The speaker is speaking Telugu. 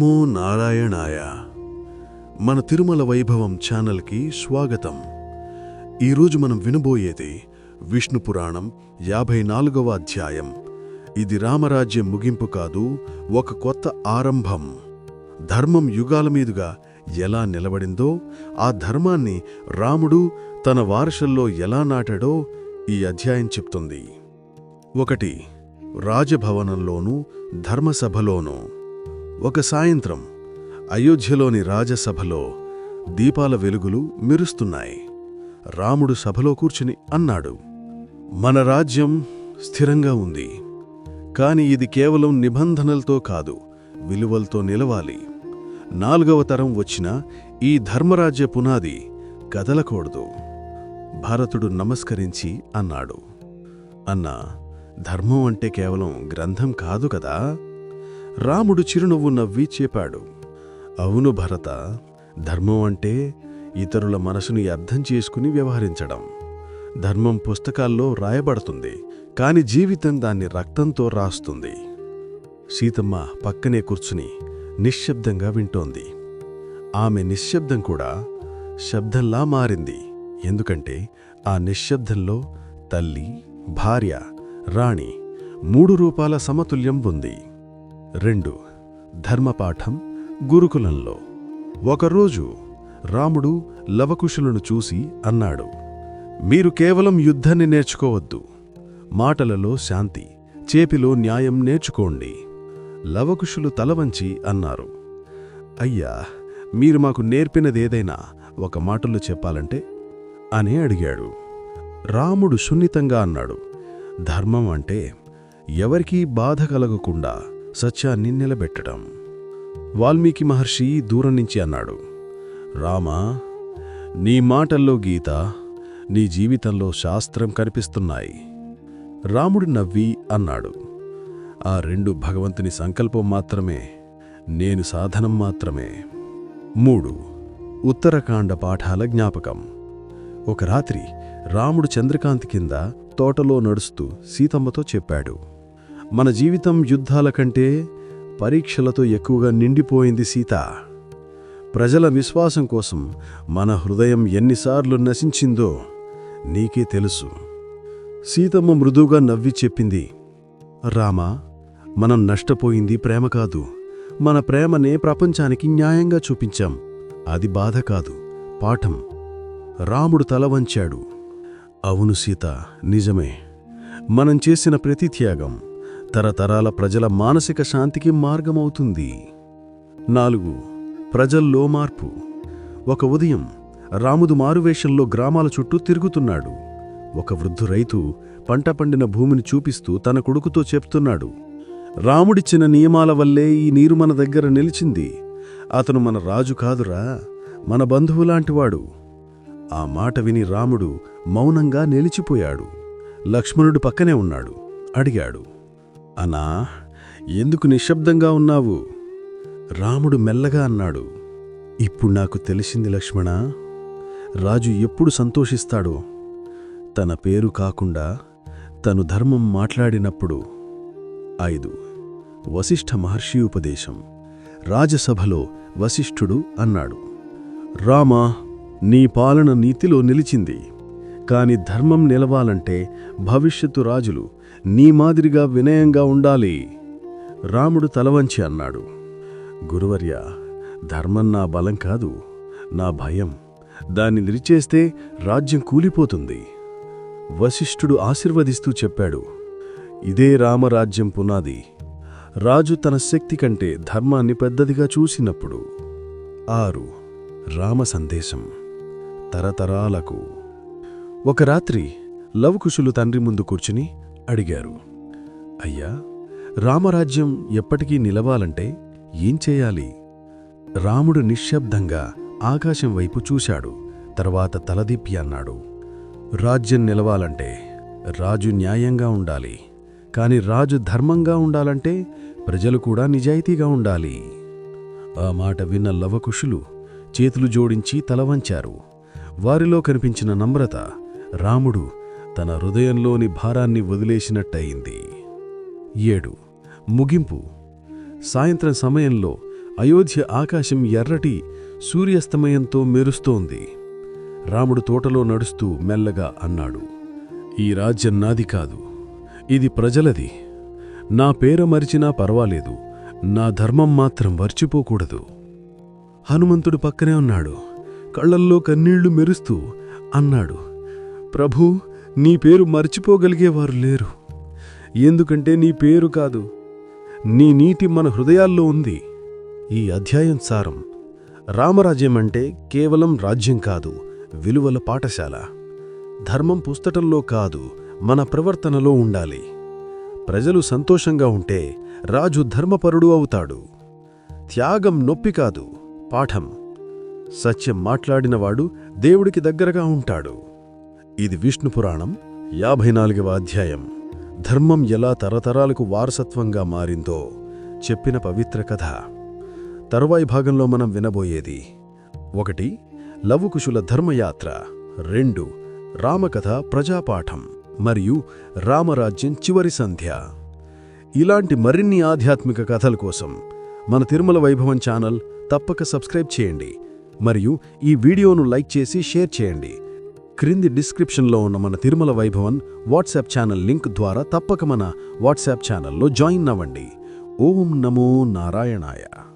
నమో నారాయణాయ. మన తిరుమల వైభవం ఛానల్కి స్వాగతం. ఈరోజు మనం వినబోయేది విష్ణు పురాణం యాభై నాలుగవ అధ్యాయం. ఇది రామరాజ్యం ముగింపు కాదు ఒక కొత్త ఆరంభం. ధర్మం యుగాల మీదుగా ఎలా నిలబడిందో ఆ ధర్మాన్ని రాముడు తన వారసుల్లో ఎలా నాటాడో ఈ అధ్యాయం చెప్తుంది. ఒకటి రాజభవనంలోనూ ధర్మసభలోనూ. ఒక సాయంత్రం అయోధ్యలోని రాజసభలో దీపాల వెలుగులు మెరుస్తున్నాయి. రాముడు సభలో కూర్చుని అన్నాడు మన రాజ్యం స్థిరంగా ఉంది. కాని ఇది కేవలం నిబంధనలతో కాదు విలువలతో నిలవాలి. నాలుగవ తరం వచ్చిన ఈ ధర్మరాజ్య పునాది కదలకూడదు. భరతుడు నమస్కరించి అన్నాడు అన్నా ధర్మం అంటే కేవలం గ్రంథం కాదు కదా? రాముడు చిరునవ్వు నవ్వి చెప్పాడు. అవును భరత ధర్మం అంటే ఇతరుల మనసుని అర్థం చేసుకుని వ్యవహరించడం. ధర్మం పుస్తకాల్లో రాయబడుతుంది కాని జీవితం దాన్ని రక్తంతో రాస్తుంది. సీతమ్మ పక్కనే కూర్చుని నిశ్శబ్దంగా వింటోంది. ఆమె నిశ్శబ్దం కూడా శబ్దంలా మారింది. ఎందుకంటే ఆ నిశ్శబ్దంలో తల్లి భార్య రాణి మూడు రూపాల సమతుల్యం ఉంది. రెండు. ధర్మపాఠం గురుకులంలో. ఒకరోజు రాముడు లవకుశులను చూసి అన్నాడు మీరు కేవలం యుద్ధాన్ని నేర్చుకోవద్దు. మాటలలో శాంతి చేపిలో న్యాయం నేర్చుకోండి. లవకుశులు తలవంచి అన్నారు అయ్యా మీరు మాకు నేర్పినదేదైనా ఒక మాటల్లో చెప్పాలంటే? అని అడిగాడు. రాముడు సున్నితంగా అన్నాడు ధర్మం అంటే ఎవరికీ బాధ కలగకుండా సత్యాన్ని నిలబెట్టడం. వాల్మీకి మహర్షి దూరం నుంచి అన్నాడు రామా నీ మాటల్లో గీత నీ జీవితంలో శాస్త్రం కనిపిస్తున్నాయి. రాముడు నవ్వి అన్నాడు ఆ రెండు భగవంతుని సంకల్పం మాత్రమే నేను సాధనం మాత్రమే. మూడు ఉత్తరకాండ పాఠాల జ్ఞాపకం. ఒక రాత్రి రాముడు చంద్రకాంతి కింద తోటలో నడుస్తూ సీతమ్మతో చెప్పాడు మన జీవితం యుద్ధాల కంటే పరీక్షలతో ఎక్కువగా నిండిపోయింది సీత. ప్రజల విశ్వాసం కోసం మన హృదయం ఎన్నిసార్లు నశించిందో నీకే తెలుసు. సీతమ్మ మృదువుగా నవ్వి చెప్పింది రామా మనం నష్టపోయింది ప్రేమ కాదు. మన ప్రేమనే ప్రపంచానికి న్యాయంగా చూపించాం. అది బాధ కాదు పాఠం. రాముడు తల వంచాడు. అవును సీత నిజమే. మనం చేసిన ప్రతి త్యాగం తరతరాల ప్రజల మానసిక శాంతికి మార్గమవుతుంది. నాలుగు ప్రజల్లో మార్పు ఒక ఉదయం రాముదు మారువేషంలో గ్రామాల చుట్టూ తిరుగుతున్నాడు. ఒక వృద్ధు రైతు పంట పండిన భూమిని చూపిస్తూ తన కొడుకుతో చెప్తున్నాడు రాముడిచ్చిన నియమాల వల్లే ఈ నీరు మన దగ్గర నిలిచింది. అతను మన రాజు కాదురా మన బంధువులాంటివాడు ఆ మాట విని రాముడు మౌనంగా నిలిచిపోయాడు. లక్ష్మణుడు పక్కనే ఉన్నాడు అడిగాడు అనా ఎందుకు నిశ్శబ్దంగా ఉన్నావు? రాముడు మెల్లగా అన్నాడు ఇప్పుడు నాకు తెలిసింది లక్ష్మణ రాజు ఎప్పుడు సంతోషిస్తాడో. తన పేరు కాకుండా తను ధర్మం మాట్లాడినప్పుడు. ఐదు. వశిష్ఠ మహర్షి ఉపదేశం. రాజసభలో వశిష్ఠుడు అన్నాడు రామా నీ పాలన నీతిలో నిలిచింది. కాని ధర్మం నిలవాలంటే భవిష్యత్తు రాజులు నీ మాదిరిగా వినయంగా ఉండాలి. రాముడు తలవంచి అన్నాడు. గురువర్య ధర్మం నా బలం కాదు నా భయం. దాన్ని నిరిచేస్తే రాజ్యం కూలిపోతుంది. వశిష్ఠుడు ఆశీర్వదిస్తూ చెప్పాడు. ఇదే రామరాజ్యం పునాది. రాజు తన శక్తి కంటే ధర్మాన్ని పెద్దదిగా చూసినప్పుడు. ఆరు. రామ సందేశం. తరతరాలకు. ఒక రాత్రి లవకుశులు తండ్రి ముందు కూర్చుని అడిగారు. అయ్యా రామరాజ్యం ఎప్పటికీ నిలవాలంటే ఏం చేయాలి? రాముడు నిశ్శబ్దంగా ఆకాశం వైపు చూశాడు. తర్వాత తలదిప్పి అన్నాడు. రాజ్యం నిలవాలంటే రాజు న్యాయంగా ఉండాలి. కాని రాజు ధర్మంగా ఉండాలంటే ప్రజలు కూడా నిజాయితీగా ఉండాలి. ఆ మాట విన్న లవకుశులు చేతులు జోడించి తలవంచారు. వారిలో కనిపించిన నమ్రత రాముడు తన హృదయంలోని భారాన్ని వదిలేసినట్టయింది. ఏడు. ముగింపు. సాయంత్రం సమయంలో అయోధ్య ఆకాశం ఎర్రటి సూర్యాస్తమయంతో మెరుస్తోంది. రాముడు తోటలో నడుస్తూ మెల్లగా అన్నాడు ఈ రాజ్యం నాది కాదు. ఇది ప్రజలది. నా పేర మరిచినా పర్వాలేదు. నా ధర్మం మాత్రం మర్చిపోకూడదు. హనుమంతుడు పక్కనే ఉన్నాడు. కళ్ళల్లో కన్నీళ్ళు మెరుస్తూ అన్నాడు ప్రభూ నీ పేరు మర్చిపోగలిగేవారు లేరు. ఎందుకంటే నీ పేరు కాదు నీ నీటి మన హృదయాల్లో ఉంది. ఈ అధ్యాయం సారం. రామరాజ్యం అంటే కేవలం రాజ్యం కాదు విలువల పాఠశాల. ధర్మం పుస్తకంలో కాదు మన ప్రవర్తనలో ఉండాలి. ప్రజలు సంతోషంగా ఉంటే రాజు ధర్మపరుడు అవుతాడు. త్యాగం నొప్పి కాదు పాఠం. సత్యం మాట్లాడినవాడు దేవుడికి దగ్గరగా ఉంటాడు. ఇది విష్ణు పురాణం యాభై నాలుగవ అధ్యాయం. ధర్మం ఎలా తరతరాలకు వారసత్వంగా మారిందో చెప్పిన పవిత్ర కథ. తరువాయి భాగంలో మనం వినబోయేది ఒకటి లవుకుశుల ధర్మయాత్ర. రెండు రామకథ ప్రజాపాఠం. మరియు రామరాజ్యం చివరి సంధ్య. ఇలాంటి మరిన్ని ఆధ్యాత్మిక కథల కోసం మన తిరుమల వైభవం ఛానల్ తప్పక సబ్స్క్రైబ్ చేయండి. మరియు ఈ వీడియోను లైక్ చేసి షేర్ చేయండి. క్రింది డిస్క్రిప్షన్లో ఉన్న మన Tirumala Vaibhavam WhatsApp channel link ద్వారా తప్పక మన వాట్సాప్ ఛానల్లో జాయిన్ అవ్వండి. ఓం నమో నారాయణాయ.